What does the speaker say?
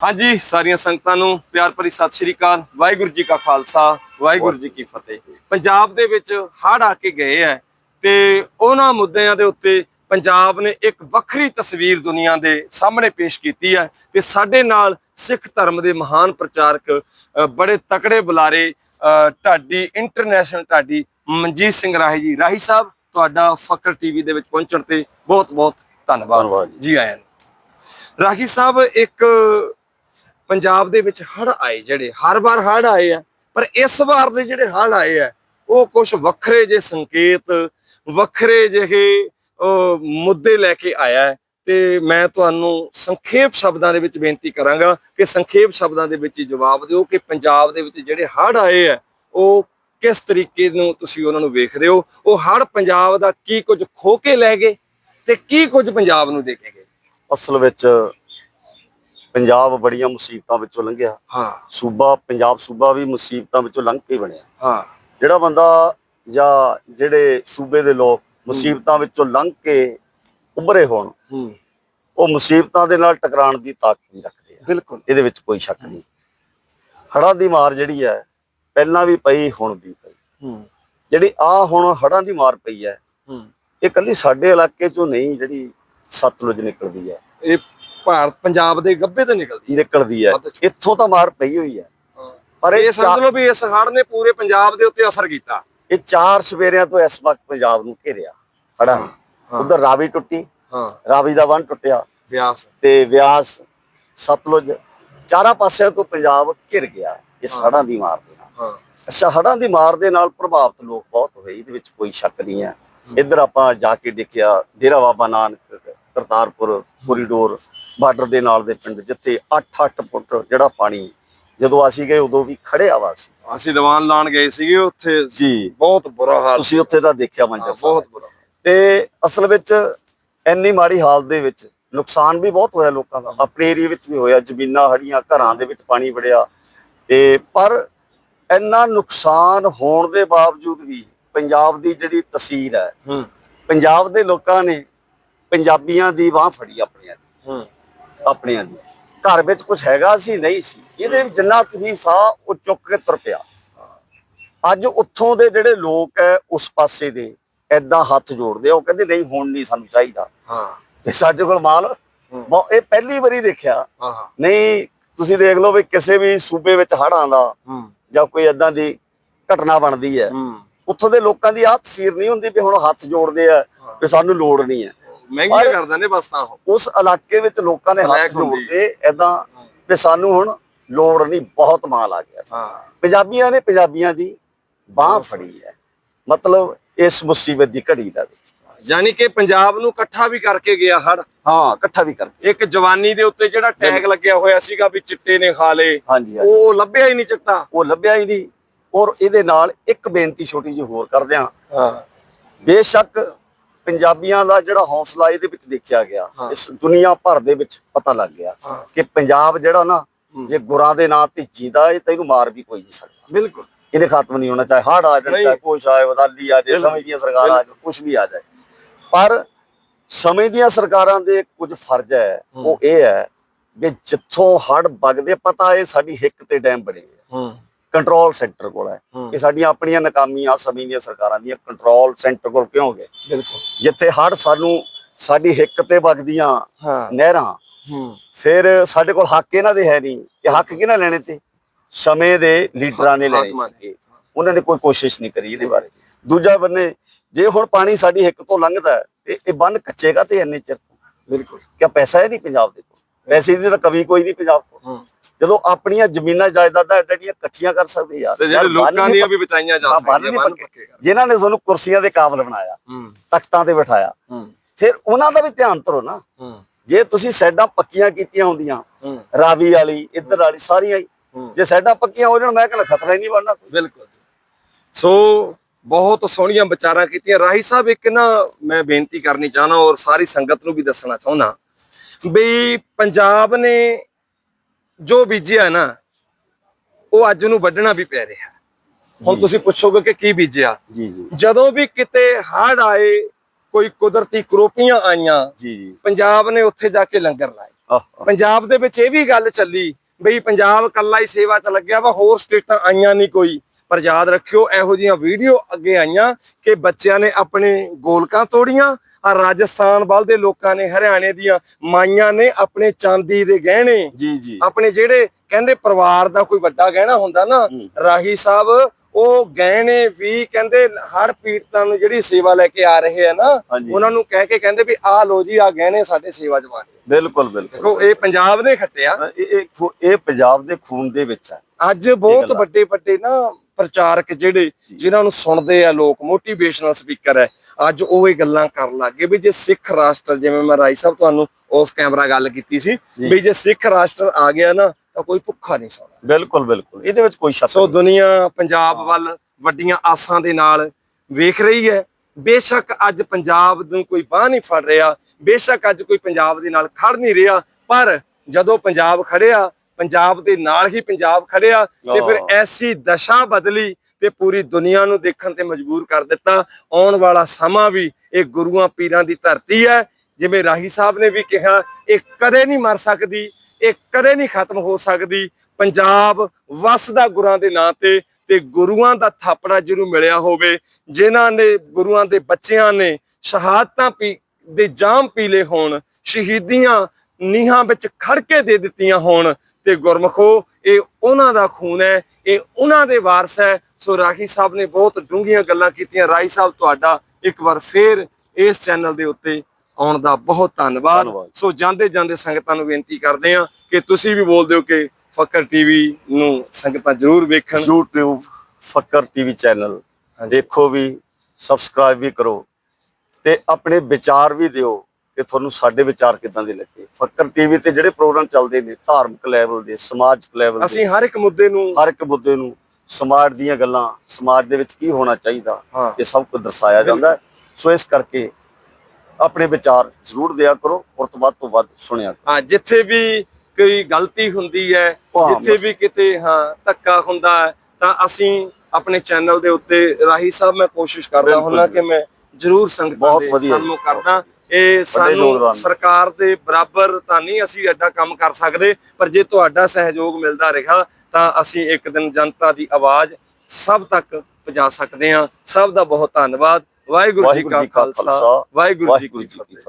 ਹਾਂਜੀ ਸਾਰੀਆਂ ਸੰਗਤਾਂ ਨੂੰ ਪਿਆਰ ਭਰੀ ਸਤਿ ਸ਼੍ਰੀ ਅਕਾਲ। ਵਾਹਿਗੁਰੂ ਜੀ ਕਾ ਖਾਲਸਾ ਵਾਹਿਗੁਰੂ ਜੀ ਕੀ ਫਤਿਹ। ਪੰਜਾਬ ਦੇ ਵਿੱਚ ਹੜ੍ਹ ਆ ਕੇ ਗਏ ਹੈ ਤੇ ਉਹਨਾਂ ਮੁੱਦਿਆਂ ਦੇ ਉੱਤੇ ਪੰਜਾਬ ਨੇ ਇੱਕ ਵੱਖਰੀ ਤਸਵੀਰ ਦੁਨੀਆ ਦੇ ਸਾਹਮਣੇ ਪੇਸ਼ ਕੀਤੀ ਹੈ ਤੇ ਸਾਡੇ ਨਾਲ ਸਿੱਖ ਧਰਮ ਦੇ ਮਹਾਨ ਪ੍ਰਚਾਰਕ ਬੜੇ ਤਕੜੇ ਬੁਲਾਰੇ ਢਾਡੀ ਇੰਟਰਨੈਸ਼ਨਲ ਢਾਡੀ ਮਨਜੀਤ ਸਿੰਘ ਰਾਹੀ ਜੀ। ਰਾਹੀ ਸਾਹਿਬ ਤੁਹਾਡਾ ਫਕਰ ਟੀਵੀ ਦੇ ਵਿੱਚ ਪਹੁੰਚਣ ਤੇ ਬਹੁਤ ਬਹੁਤ ਧੰਨਵਾਦ ਜੀ। ਆਇਆਂ ਰਾਹੀ ਸਾਹਿਬ ਇੱਕ ਪੰਜਾਬ ਦੇ ਵਿੱਚ ਹੜ੍ਹ ਆਏ ਜਿਹੜੇ, ਹਰ ਵਾਰ ਹੜ੍ਹ ਆਏ ਆ, ਪਰ ਇਸ ਵਾਰ ਦੇ ਜਿਹੜੇ ਹੜ੍ਹ ਆਏ ਆ, ਉਹ ਕੁਝ ਵੱਖਰੇ ਜੇ ਸੰਕੇਤ, ਵੱਖਰੇ ਜਿਹੇ ਮੁੱਦੇ ਲੈ ਕੇ ਆਇਆ ਹੈ। ਤੇ ਮੈਂ ਤੁਹਾਨੂੰ ਸੰਖੇਪ ਸ਼ਬਦਾਂ ਦੇ ਵਿੱਚ ਬੇਨਤੀ ਕਰਾਂਗਾ ਕਿ ਸੰਖੇਪ ਸ਼ਬਦਾਂ ਦੇ ਵਿੱਚ ਜਵਾਬ ਦਿਓ ਕਿ ਪੰਜਾਬ ਦੇ ਵਿੱਚ ਜਿਹੜੇ ਹੜ੍ਹ ਆਏ ਆ, ਉਹ ਕਿਸ ਤਰੀਕੇ ਨੂੰ ਤੁਸੀਂ ਉਹਨਾਂ ਨੂੰ ਵੇਖਦੇ ਹੋ? ਉਹ ਹੜ੍ਹ ਪੰਜਾਬ ਦਾ ਕੀ ਕੁਝ ਖੋ ਕੇ ਲੈ ਗਏ ਤੇ ਕੀ ਕੁਝ ਪੰਜਾਬ ਨੂੰ ਦੇ ਕੇ ਗਏ? ਅਸਲ ਵਿੱਚ ਪੰਜਾਬ ਬੜੀਆਂ ਮੁਸੀਬਤਾਂ ਵਿੱਚੋਂ ਲੰਘਿਆ। ਹਾਂ। ਸੂਬਾ ਪੰਜਾਬ ਸੂਬਾ ਵੀ ਮੁਸੀਬਤਾਂ ਵਿੱਚੋਂ ਲੰਘ ਕੇ ਬਣਿਆ। ਹਾਂ। ਜਿਹੜਾ ਬੰਦਾ ਜਾਂ ਜਿਹੜੇ ਸੂਬੇ ਦੇ ਲੋਕ ਮੁਸੀਬਤਾਂ ਵਿੱਚੋਂ ਲੰਘ ਕੇ ਉੱਭਰੇ ਹੋਣ ਉਹ ਮੁਸੀਬਤਾਂ ਦੇ ਨਾਲ ਟਕਰਾਉਣ ਦੀ ਤਾਕਤ ਵੀ ਰੱਖਦੇ ਆ। ਬਿਲਕੁਲ। ਇਹਦੇ ਵਿੱਚ ਕੋਈ ਸ਼ੱਕ ਨਹੀਂ। ਹੜ੍ਹਾਂ ਦੀ ਮਾਰ ਜਿਹੜੀ ਹੈ ਪਹਿਲਾਂ ਵੀ ਪਈ ਹੁਣ ਵੀ ਪਈ। ਜਿਹੜੀ ਆ ਹੁਣ ਹੜ੍ਹਾਂ ਦੀ ਮਾਰ ਪਈ ਹੂੰ ਇਹ ਕੱਲੀ ਸਾਡੇ ਇਲਾਕੇ ਚੋਂ ਨਹੀਂ ਜਿਹੜੀ ਸਤਲੁਜ ਨਿਕਲਦੀ ਹੈ। ਇਹ ਭਾਰਤ ਪੰਜਾਬ ਦੇ ਗੱਭੇ ਤੋਂ ਨਿਕਲਦੀ ਨਿਕਲਦੀ ਹੈ। ਇੱਥੋਂ ਤਾਂ ਮਾਰ ਪਈ ਹੋਈ ਹੈ। ਪਰ ਇਹ ਸਮਝ ਲਓ ਵੀ ਇਸ ਹੜ੍ਹ ਨੇ ਪੂਰੇ ਪੰਜਾਬ ਦੇ ਉੱਤੇ ਅਸਰ ਕੀਤਾ। ਇਹ ਚਾਰ ਸਵੇਰਿਆਂ ਤੋਂ ਇਸ ਵਕਤ ਪੰਜਾਬ ਨੂੰ ਘੇਰਿਆ। ਹੜ੍ਹਾਂ ਨੇ ਹਾਂ। ਉਧਰ ਰਾਵੀ ਟੁੱਟੀ। ਹਾਂ। ਰਾਵੀ ਦਾ ਬੰਨ ਟੁੱਟਿਆ। ਬਿਆਸ। ਤੇ ਵਿਆਸ ਸਤਲੁਜ ਚਾਰਾਂ ਪਾਸਿਆਂ ਤੋਂ ਪੰਜਾਬ ਘਿਰ ਗਿਆ ਇਸ ਹਾਂ। ਹੜ੍ਹਾਂ ਦੀ ਮਾਰ ਦੇ ਨਾਲ। ਹਾਂ। ਅੱਛਾ ਹੜ੍ਹਾਂ ਦੀ ਮਾਰ ਦੇ ਨਾਲ ਪ੍ਰਭਾਵਿਤ ਲੋਕ ਬਹੁਤ ਹੋਏ। ਇਹਦੇ ਵਿੱਚ ਕੋਈ ਸ਼ੱਕ ਨਹੀਂ ਹੈ। ਇੱਧਰ ਆਪਾਂ ਜਾ ਕੇ ਦੇਖਿਆ ਡੇਰਾ ਬਾਬਾ ਨਾਨਕ ਕਰਤਾਰਪੁਰ ਕੋਰੀਡੋਰ ਬਾਰਡਰ ਦੇ ਨਾਲ ਦੇ ਪਿੰਡ ਜਿੱਥੇ 8-8 ਫੁੱਟ ਜਿਹੜਾ ਪਾਣੀ ਜਦੋਂ ਅਸੀਂ ਗਏ ਉਦੋਂ ਵੀ ਖੜਿਆ ਵਾ ਸੀ ਅਸੀਂ ਦੀਵਾਨ ਲਾਣ ਗਏ ਸੀਗੇ ਉੱਥੇ। ਜੀ। ਬਹੁਤ ਬੁਰਾ ਹਾਲ। ਤੁਸੀਂ ਉੱਥੇ ਤਾਂ ਦੇਖਿਆ ਮੰਜ਼ਰ ਬਹੁਤ ਬੁਰਾ ਤੇ ਅਸਲ ਵਿੱਚ ਇੰਨੀ ਮਾੜੀ ਹਾਲਤ ਦੇ ਵਿੱਚ ਨੁਕਸਾਨ ਵੀ ਬਹੁਤ ਹੋਇਆ ਲੋਕਾਂ ਦਾ। ਆਪਣੇ ਏਰੀਆ ਵਿੱਚ ਵੀ ਹੋਇਆ ਜ਼ਮੀਨਾਂ ਹੜੀਆਂ ਘਰਾਂ ਦੇ ਵਿੱਚ ਪਾਣੀ ਵੜਿਆ। ਤੇ ਪਰ ਇੰਨਾ ਨੁਕਸਾਨ ਹੋਣ ਦੇ ਬਾਵਜੂਦ ਵੀ ਪੰਜਾਬ ਦੀ ਜਿਹੜੀ ਤਸਵੀਰ ਹੈ। ਪੰਜਾਬ ਦੇ ਲੋਕਾਂ ਨੇ ਪੰਜਾਬੀਆਂ ਦੀ ਬਾਹ ਫੜੀ ਆਪਣਿਆਂ ਦੀ। ਹੂੰ। ਆਪਣਿਆਂ ਦੀ। ਘਰ ਵਿੱਚ ਕੁਝ ਹੈਗਾ ਸੀ ਨਹੀਂ ਸੀ। ਇਹਦੇ ਵਿੱਚ ਜਿੰਨਾ ਤੁਸੀਂ ਸਾਹ ਉਹ ਚੁੱਕ ਕੇ ਤੁਰ ਪਿਆ। ਅੱਜ ਉੱਥੋਂ ਦੇ ਜਿਹੜੇ ਲੋਕ ਹੈ ਉਸ ਪਾਸੇ ਦੇ ਐਦਾਂ ਹੱਥ ਜੋੜਦੇ ਆ। ਉਹ ਕਹਿੰਦੇ ਨਹੀਂ ਹੁਣ ਨਹੀਂ ਸਾਨੂੰ ਚਾਹੀਦਾ। ਹਾਂ। ਸਾਡੇ ਕੋਲ ਮਾਲ ਇਹ ਪਹਿਲੀ ਵਾਰੀ ਦੇਖਿਆ। ਨਹੀਂ ਤੁਸੀਂ ਦੇਖ ਲਓ ਵੀ ਕਿਸੇ ਵੀ ਸੂਬੇ ਵਿੱਚ ਹੜ੍ਹ ਆਉਂਦਾ ਹੂੰ। ਜਾਂ ਕੋਈ ਐਦਾਂ ਦੀ ਘਟਨਾ ਬਣਦੀ ਹੈ ਹੂੰ। ਉੱਥੋਂ ਦੇ ਲੋਕਾਂ ਦੀ ਆਹ ਤਸਵੀਰ ਨਹੀਂ ਹੁੰਦੀ ਵੀ ਹੁਣ ਹੱਥ ਜੋੜਦੇ ਆ ਵੀ ਸਾਨੂੰ ਲੋੜ ਨਹੀਂ ਹੈ ਮਹਿੰਗੀਆਂ ਕਰ ਦਿੰਦੇ ਬਸ ਤਾਂ ਉਹ। ਉਸ ਇਲਾਕੇ ਵਿੱਚ ਲੋਕਾਂ ਨੇ ਹੱਥ ਹਲਾਕ ਹੁੰਦੀ। ਜੋੜਦੇ ਐਦਾਂ ਵੀ ਸਾਨੂੰ ਹੁਣ ਲੋੜ ਨਹੀਂ ਬਹੁਤ ਮਾਲ ਆ ਗਿਆ। ਹਾਂ। ਪੰਜਾਬੀਆਂ ਨੇ ਪੰਜਾਬੀਆਂ ਦੀ ਬਾਹ ਫੜੀ ਹੈ। ਮਤਲਬ ਇਸ ਮੁਸੀਬਤ ਦੀ ਘੜੀ ਦਾ ਵਿੱਚ। ਯਾਨੀ ਕਿ ਪੰਜਾਬ ਨੂੰ ਇਕੱਠਾ ਵੀ ਕਰਕੇ ਗਿਆ ਹੜ। ਹਾਂ ਇਕੱਠਾ ਵੀ ਕਰ ਇੱਕ ਜਵਾਨੀ ਦੇ ਉੱਤੇ ਜਿਹੜਾ ਟੈਗ ਲੱਗਿਆ ਹੋਇਆ ਸੀਗਾ ਵੀ ਚਿੱਟੇ ਨੇ ਖਾ ਲੇ ਹਾਂਜੀ ਹਾਂਜੀ। ਉਹ ਲੱਭਿਆ ਹੀ ਨਹੀਂ ਚਿੱਟਾ। ਉਹ ਲੱਭਿਆ ਹੀ ਨਹੀਂ। ਔਰ ਇਹਦੇ ਨਾਲ ਇੱਕ ਬੇਨਤੀ ਛੋਟੀ ਜਿਹੀ ਹੋਰ ਕਰਦੇ ਹਾਂ। ਹਾਂ। ਬੇਸ਼ੱਕ ਪੰਜਾਬੀਆਂ ਦਾ ਜਿਹੜਾ ਹੌਸਲਾ ਇਹਦੇ ਵਿੱਚ ਦੇਖਿਆ ਗਿਆ। ਇਸ ਦੁਨੀਆ ਭਰ ਦੇ ਵਿੱਚ ਪਤਾ ਲੱਗ ਗਿਆ। ਕਿ ਪੰਜਾਬ ਜਿਹੜਾ ਨਾ। ਜੇ ਗੁਰਾਂ ਦੇ ਨਾਂ ਤੇ ਜੀਦਾ ਇਹ ਤੈਨੂੰ ਮਾਰ ਵੀ ਕੋਈ ਨਹੀਂ ਸਕਦਾ ਬਿਲਕੁਲ ਇਹਦੇ ਖਤਮ ਨਹੀਂ ਹੋਣਾ ਚਾਹੇ ਹੜ ਆ ਜਾਣ। ਚਾਹੇ ਕੁਛ ਆਏ ਵਦਾਲੀ ਆ ਬਿਲਕੁਲ। ਸਮੇਂ ਦੀਆਂ ਸਰਕਾਰਾਂ ਆ ਕੁਛ ਵੀ ਆ ਜਾਏ ਪਰ ਸਮੇਂ ਦੀਆਂ ਸਰਕਾਰਾਂ ਦੇ ਕੁਝ ਫਰਜ਼ ਹੈ। ਉਹ ਇਹ ਹੈ ਵੀ ਜਿੱਥੋਂ ਹੜ ਵਗਦੇ ਪਤਾ ਇਹ ਸਾਡੀ ਹਿੱਕ ਤੇ ਡੈਮ ਬਣੇ ਹੂੰ ਕੰਟਰੋਲ ਸੈਂਟਰ ਕੋਲ ਹੈ। ਇਹ ਸਾਡੀਆਂ ਆਪਣੀਆਂ ਨਾਕਾਮੀਆਂ ਸਮੇਂ ਦੀਆਂ ਸਰਕਾਰਾਂ ਦੀਆਂ ਕੰਟਰੋਲ ਸੈਂਟਰ ਕੋਲ ਕਿਉਂ ਗਏ? ਬਿਲਕੁਲ। ਜਿੱਥੇ ਹੜ ਸਾਨੂੰ ਸਾਡੀ ਹਿੱਕ ਤੇ ਵਗਦੀਆਂ ਨਹਿਰਾਂ। ਫਿਰ ਸਾਡੇ ਕੋਲ ਹੱਕ ਇਹਨਾਂ ਦੇ ਹੈ ਨਹੀਂ ਇਹ ਹੱਕ ਕਿਹਨਾਂ ਲੈਣੇ ਤੇ? ਸਮੇਂ ਦੇ ਲੀਡਰਾਂ ਨੇ ਲੈਣੇ ਉਹਨਾਂ ਨੇ ਕੋਈ ਕੋਸ਼ਿਸ਼ ਨਹੀਂ ਕਰੀ ਇਹਦੇ ਬਾਰੇ। ਦੂਜਾ ਬੰਨੇ ਜੇ ਹੁਣ ਪਾਣੀ ਸਾਡੀ ਹਿੱਕ ਤੋਂ ਲੰਘਦਾ ਤੇ ਇਹ ਬੰਨ ਕੱਚੇਗਾ ਤੇ ਇੰਨੇ ਚਿਰ ਤੋਂ? ਬਿਲਕੁਲ। ਕਿਆ ਪੈਸਾ ਹੈ ਨਹੀਂ ਪੰਜਾਬ ਦੇ ਕੋਲ? ਪੈਸੇ ਦੀ ਤਾਂ ਕਵੀ ਕੋਈ ਨਹੀਂ ਪੰਜਾਬ ਕੋਲ। ਜਦੋਂ ਆਪਣੀਆਂ ਜ਼ਮੀਨਾਂ ਜਾਇਦਾਦਾਂ ਐਡੀਆਂ ਇਕੱਠੀਆਂ ਕਰ ਸਕਦੇ ਯਾਰ। ਤੇ ਜਿਹੜੇ ਲੋਕਾਂ ਦੀਆਂ ਵੀ ਬਚਾਈਆਂ ਜਾ ਸਕਦੀਆਂ ਜਿਨ੍ਹਾਂ ਨੇ ਤੁਹਾਨੂੰ ਕੁਰਸੀਆਂ ਦੇ ਕਾਬਲ ਬਣਾਇਆ ਤਖਤਾਂ ਤੇ ਬਿਠਾਇਆ। ਫਿਰ ਉਹਨਾਂ ਦਾ ਵੀ ਧਿਆਨ ਧਰੋ ਨਾ। ਜੇ ਤੁਸੀਂ ਸਾਈਡਾਂ ਪੱਕੀਆਂ ਕੀਤੀਆਂ ਹੁੰਦੀਆਂ ਰਾਵੀ ਵਾਲੀ ਇੱਧਰ ਵਾਲੀ ਸਾਰੀਆਂ ਹੀ। ਜੇ ਸਾਈਡਾਂ ਪੱਕੀਆਂ ਹੋ ਜਾਣ ਮੈਂ ਕਹਿੰਦਾ ਖਤਰਾ ਹੀ ਨਹੀਂ ਬਣਨਾ। ਬਿਲਕੁਲ। ਸੋ ਬਹੁਤ ਸੋਹਣੀਆਂ ਵਿਚਾਰਾਂ ਕੀਤੀਆਂ। ਰਾਹੀ ਸਾਹਿਬ ਇੱਕ ਨਾ ਮੈਂ ਬੇਨਤੀ ਕਰਨੀ ਚਾਹਨਾ ਔਰ ਸਾਰੀ ਸੰਗਤ ਨੂੰ ਵੀ ਦੱਸਣਾ ਚਾਹੁੰਦਾ। ਵੀ ਪੰਜਾਬ ਨੇ ਜੋ ਬੀਜਿਆ ਨਾ ਉਹ ਅੱਜ ਨੂੰ ਵੱਢਣਾ ਵੀ ਪੈ ਰਿਹਾ। ਹੁਣ। ਤੁਸੀਂ ਪੁੱਛੋਗੇ ਕਿ ਕੀ ਬੀਜਿਆ? ਜੀ ਜੀ। ਜਦੋਂ ਵੀ ਕਿਤੇ ਹੜ੍ਹ ਆਏ ਕੋਈ ਕੁਦਰਤੀ ਕਰੋਪੀਆਂ ਆਈਆਂ ਜੀ ਜੀ। ਪੰਜਾਬ ਨੇ ਉੱਥੇ ਜਾ ਕੇ ਲੰਗਰ ਲਾਏ। ਪੰਜਾਬ ਦੇ ਵਿੱਚ ਇਹ ਵੀ ਗੱਲ ਚੱਲੀ ਬਈ ਪੰਜਾਬ ਕੱਲਾ ਹੀ ਸੇਵਾ 'ਚ ਲੱਗਿਆ ਵਾ ਹੋਰ ਸਟੇਟਾਂ ਆਈਆਂ ਨਹੀਂ ਕੋਈ। ਪਰ ਯਾਦ ਰੱਖਿਓ ਇਹੋ ਜੀਆਂ ਵੀਡੀਓ ਅੱਗੇ ਆਈਆਂ ਕਿ ਬੱਚਿਆਂ ਨੇ ਆਪਣੇ ਗੋਲਕਾਂ ਤੋੜੀਆਂ ਆ ਰਾਜਸਥਾਨ ਵੱਲ ਦੇ ਲੋਕਾਂ ਨੇ ਹਰਿਆਣੇ ਦੀਆਂ ਮਾਈਆਂ ਨੇ ਆਪਣੇ ਚਾਂਦੀ ਦੇ ਗਹਿਣੇ ਜੀ ਜੀ ਆਪਣੇ ਜਿਹੜੇ ਕਹਿੰਦੇ ਪਰਿਵਾਰ ਦਾ ਕੋਈ ਵੱਡਾ ਗਹਿਣਾ ਹੁੰਦਾ ਨਾ। ਰਾਹੀ ਸਾਹਿਬ ਉਹ ਗਹਿਣੇ ਵੀ ਕਹਿੰਦੇ ਹੜ ਪੀੜਤਾਂ ਨੂੰ ਜਿਹੜੀ ਸੇਵਾ ਲੈ ਕੇ ਆ ਰਹੇ ਆ ਨਾ। ਉਹਨਾਂ ਨੂੰ ਕਹਿ ਕੇ ਕਹਿੰਦੇ ਵੀ ਆਹ ਲੋ ਜੀ ਆ ਗਹਿਣੇ ਸਾਡੇ ਸੇਵਾ ਪਾਣੇ ਬਿਲਕੁਲ ਬਿਲਕੁਲ ਦੇਖੋ ਇਹ ਪੰਜਾਬ ਨੇ ਖੱਟਿਆ ਇਹ ਪੰਜਾਬ ਦੇ ਖੂਨ ਦੇ ਵਿੱਚ ਹੈ ਅੱਜ ਬਹੁਤ ਆ। ਵੱਡੇ ਵੱਡੇ ਨਾ ਪ੍ਰਚਾਰਕ ਜਿਹੜੇ ਜਿਨ੍ਹਾਂ ਨੂੰ ਸੁਣਦੇ ਆ ਲੋਕ ਮੋਟੀਵੇਸ਼ਨਲ ਸਪੀਕਰ ਹੈ ਅੱਜ ਉਹ ਇਹ ਗੱਲਾਂ ਕਰਨ ਲੱਗੇ ਵੀ ਜੇ ਸਿੱਖ ਰਾਸ਼ਟਰ ਜਿਵੇਂ ਮੈਂ ਰਾਈ ਸਾਹਿਬ ਤੁਹਾਨੂੰ ਆਫ ਕੈਮਰਾ ਗੱਲ ਕੀਤੀ ਸੀ। ਵੀ ਜੇ ਸਿੱਖ ਰਾਸ਼ਟਰ ਆ ਗਿਆ ਨਾ ਤਾਂ ਕੋਈ ਭੁੱਖਾ ਨਹੀਂ ਸੌਣਾ। ਬਿਲਕੁਲ ਬਿਲਕੁਲ। ਇਹਦੇ ਵਿੱਚ ਕੋਈ ਸ਼ੱਕ ਸੋ ਦੁਨੀਆ ਪੰਜਾਬ ਵੱਲ ਵੱਡੀਆਂ ਆਸਾਂ ਦੇ ਨਾਲ ਵੇਖ ਰਹੀ ਹੈ। ਬੇਸ਼ੱਕ ਅੱਜ ਪੰਜਾਬ ਨੂੰ ਕੋਈ ਬਾਹ ਨਹੀਂ ਫੜ ਰਿਹਾ ਬੇਸ਼ੱਕ ਅੱਜ ਕੋਈ ਪੰਜਾਬ ਦੇ ਨਾਲ ਖੜ ਨਹੀਂ ਰਿਹਾ ਪਰ ਜਦੋਂ ਪੰਜਾਬ ਖੜਿਆ ਪੰਜਾਬ ਦੇ ਨਾਲ ਹੀ ਪੰਜਾਬ ਖੜਿਆ ਤੇ ਫਿਰ। ਐਸੀ ਦਸ਼ਾ ਬਦਲੀ ਤੇ ਪੂਰੀ ਦੁਨੀਆ ਨੂੰ ਦੇਖਣ ਤੇ ਮਜਬੂਰ ਕਰ ਦਿੱਤਾ। ਆਉਣ ਵਾਲਾ ਸਮਾਂ ਵੀ ਇਹ ਗੁਰੂਆਂ ਪੀਰਾਂ ਦੀ ਧਰਤੀ ਹੈ। ਜਿਵੇਂ ਰਾਹੀ ਸਾਹਿਬ ਨੇ ਵੀ ਕਿਹਾ ਇਹ ਕਦੇ ਨਹੀਂ ਮਰ ਸਕਦੀ ਇਹ ਕਦੇ ਨਹੀਂ ਖਤਮ ਹੋ ਸਕਦੀ। ਪੰਜਾਬ ਵਸਦਾ ਗੁਰਾਂ ਦੇ ਨਾਂ ਤੇ ਤੇ ਗੁਰੂਆਂ ਦਾ ਥਾਪੜਾ ਜਿਹਨੂੰ ਮਿਲਿਆ ਹੋਵੇ ਜਿਨ੍ਹਾਂ ਨੇ ਗੁਰੂਆਂ ਦੇ ਬੱਚਿਆਂ ਨੇ ਸ਼ਹਾਦਤਾਂ ਪੀ ਦੇ ਜਾਮ ਪੀਲੇ ਹੋਣ ਸ਼ਹੀਦੀਆਂ ਨੀਹਾਂ ਵਿੱਚ ਖੜ ਕੇ ਦੇ ਦਿੱਤੀਆਂ ਹੋਣ ਤੇ ਗੁਰਮਖੋ ਇਹ ਉਹਨਾਂ ਦਾ ਖੂਨ ਹੈ ਇਹ ਉਹਨਾਂ ਦੇ ਵਾਰਸ ਹੈ। ਸੋ ਰਾਹੀ ਸਾਹਿਬ ਨੇ ਬਹੁਤ ਡੂੰਘੀਆਂ ਗੱਲਾਂ ਕੀਤੀਆਂ। ਰਾਹੀ ਸਾਹਿਬ ਤੁਹਾਡਾ ਇੱਕ ਵਾਰ ਫੇਰ ਇਸ ਚੈਨਲ ਦੇ ਉੱਤੇ ਆਉਣ ਦਾ ਬਹੁਤ ਧੰਨਵਾਦ। ਸੋ ਜਾਂਦੇ ਜਾਂਦੇ ਸੰਗਤਾਂ ਨੂੰ ਬੇਨਤੀ ਕਰਦੇ ਹਾਂ ਕਿ ਤੁਸੀਂ ਵੀ ਬੋਲ ਦਿਓ ਕਿ ਫਕਰ ਟੀਵੀ ਨੂੰ ਸੰਗਤਾਂ ਜ਼ਰੂਰ ਵੇਖਣ। YouTube ਫੱਕਰ ਟੀਵੀ ਚੈਨਲ ਦੇਖੋ ਵੀ ਸਬਸਕ੍ਰਾਈਬ ਵੀ ਕਰੋ ਤੇ ਆਪਣੇ ਵਿਚਾਰ ਵੀ ਦਿਓ। ਕਿ ਤੁਹਾਨੂੰ ਸਾਡੇ ਵਿਚਾਰ ਕਿਦਾਂ ਦੇ ਲੱਗੇ ਫੱਕਰ ਟੀਵੀ ਤੇ ਜਿਹੜੇ ਪ੍ਰੋਗਰਾਮ ਚੱਲਦੇ ਨੇ ਧਾਰਮਿਕ ਲੈਵਲ ਦੇ ਸਮਾਜਿਕ ਲੈਵਲ ਅਸੀਂ ਦੇ ਹਰ ਇੱਕ ਮੁੱਦੇ ਨੂੰ ਹਰ ਇੱਕ ਮੁੱਦੇ ਨੂੰ ਸਮਾਜ ਦੀਆਂ ਗੱਲਾਂ ਸਮਾਜ ਦੇ ਵਿੱਚ ਕੀ ਹੋਣਾ ਚਾਹੀਦਾ। ਇਹ ਸਭ ਕੁਝ ਦਰਸਾਇਆ ਜਾਂਦਾ ਸੋ ਇਸ ਕਰਕੇ ਆਪਣੇ ਵਿਚਾਰ ਜ਼ਰੂਰ ਦਿਆ ਕਰੋ ਔਰ ਤੋਂ ਵੱਧ ਤੋਂ ਵੱਧ ਸੁਣਿਆ ਕਰੋ ਹਾਂ ਜਿੱਥੇ ਵੀ ਕੋਈ ਗਲਤੀ ਹੁੰਦੀ ਹੈ ਜਿੱਥੇ। ਵੀ ਕਿਤੇ ਹਾਂ ਧੱਕਾ ਹੁੰਦਾ ਹੈ ਤਾਂ ਅਸੀਂ ਆਪਣੇ ਚੈਨਲ ਦੇ ਉੱਤੇ ਰਾਹੀ ਸਾਹਿਬ ਮੈਂ ਕੋਸ਼ਿਸ਼ ਕਰਦਾ ਬਿਲਕੁਲ ਹੁੰਦਾ ਕਿ ਮੈਂ ਜ਼ਰੂਰ ਸੰਗਤਾਂ ਦੇ। ਸਾਹਮਣੇ ਕਰਦਾ ਇਹ ਸਾਨੂੰ। ਸਰਕਾਰ ਦੇ ਬਰਾਬਰ ਤਾਂ ਨਹੀਂ ਅਸੀਂ ਐਡਾ ਕੰਮ ਕਰ ਸਕਦੇ ਪਰ ਜੇ ਤੁਹਾਡਾ ਸਹਿਯੋਗ ਮਿਲਦਾ ਰਿਹਾ ਤਾਂ ਅਸੀਂ ਇੱਕ ਦਿਨ ਜਨਤਾ ਦੀ ਆਵਾਜ਼ ਸਭ ਤੱਕ ਪਹੁੰਚਾ ਸਕਦੇ ਹਾਂ। ਸਭ ਦਾ ਬਹੁਤ ਧੰਨਵਾਦ। ਵਾਹਿਗੁਰੂ ਜੀ ਕਾ ਖਾਲਸਾ। ਵਾਹਿਗੁਰੂ ਜੀ ਕੀ ਫਤਿਹ।